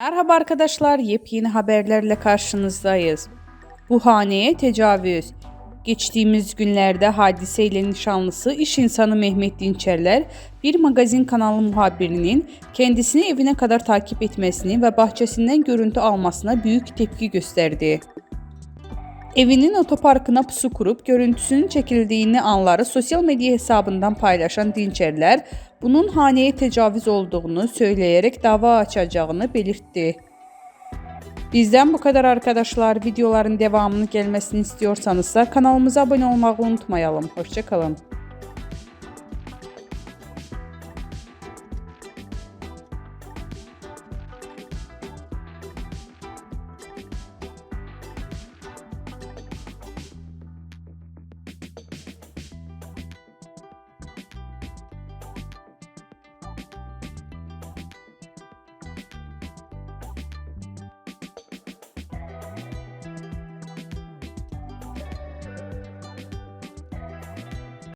Merhaba arkadaşlar, yepyeni haberlerle karşınızdayız. Bu haneye tecavüz. Geçtiğimiz günlerde hadiseyle nişanlısı iş insanı Mehmet Dinçerler bir magazin kanalı muhabirinin kendisini evine kadar takip etmesini ve bahçesinden görüntü almasına büyük tepki gösterdi. Evinin otoparkına pusu kurup görüntüsünün çekildiğini anları sosyal medya hesabından paylaşan Dinçerler bunun haneye tecavüz olduğunu söyleyerek dava açacağını belirtti. Bizden bu kadar arkadaşlar. Videoların devamını gelmesini istiyorsanız da kanalımıza abone olmayı unutmayalım. Hoşçakalın.